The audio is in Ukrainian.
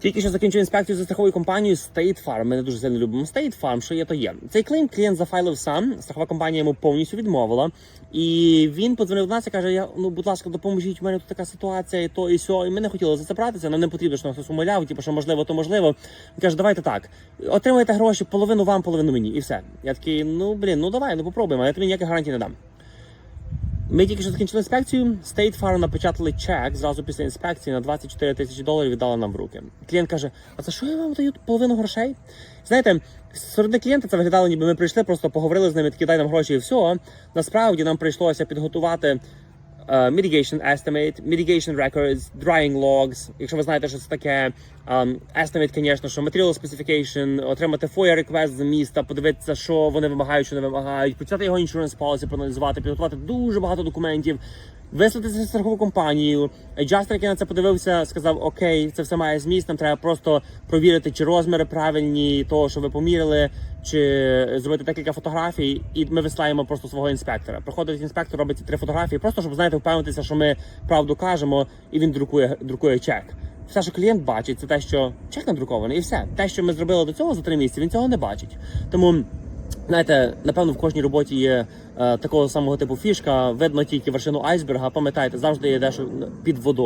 Тільки що закінчив інспекцію за страховою компанією State Farm. Ми не дуже сильно любимо State Farm, що є, то є. Цей клейм клієнт зафайлив сам. Страхова компанія йому повністю відмовила. І він подзвонив до нас і каже: Я ну, будь ласка, допоможіть. У мене тут така ситуація, і то, і сьо. І ми не хотіли за це братися. Нам не потрібно, що нас хтось умоляв. Типу, що можливо, то можливо. Він каже, давайте так. Отримайте гроші, половину вам, половину мені, і все. Я такий, ну блін, ну давай, ну попробуємо. Я тобі ніяких гарантій не дам. Ми тільки що закінчили інспекцію. State Farm напечатали чек зразу після інспекції на 24 тисячі доларів віддали нам в руки. Клієнт каже: А за що я вам даю половину грошей? Знаєте, серед клієнта це виглядало, ніби ми прийшли, просто поговорили з ними, такі дай нам гроші і все. Насправді нам прийшлося підготувати. Е, mitigation estimate, mitigation records, drying logs. Якщо ви знаєте, що це таке um, estimate, звісно, що material specification, отримати FOIA request з міста, подивитися, що вони вимагають, що не вимагають, почати його insurance policy, проаналізувати, підготувати дуже багато документів, вислати це в страхову компанію. Adjuster, який на це подивився, сказав: Окей, це все має зміст. Нам треба просто провірити, чи розміри правильні, того, що ви поміряли, чи зробити декілька фотографій, і ми вислаємо просто свого інспектора. Приходить інспектор, робить ці три фотографії, просто щоб знаєте, впевнитися, що ми правду кажемо, і він друкує, друкує чек. Все, що клієнт бачить, це те, що чек надрукований, і все. Те, що ми зробили до цього за три місяці, він цього не бачить. Тому. Знаєте, напевно, в кожній роботі є е, такого самого типу фішка. Видно тільки вершину айсберга. Пам'ятайте, завжди є дещо під водою.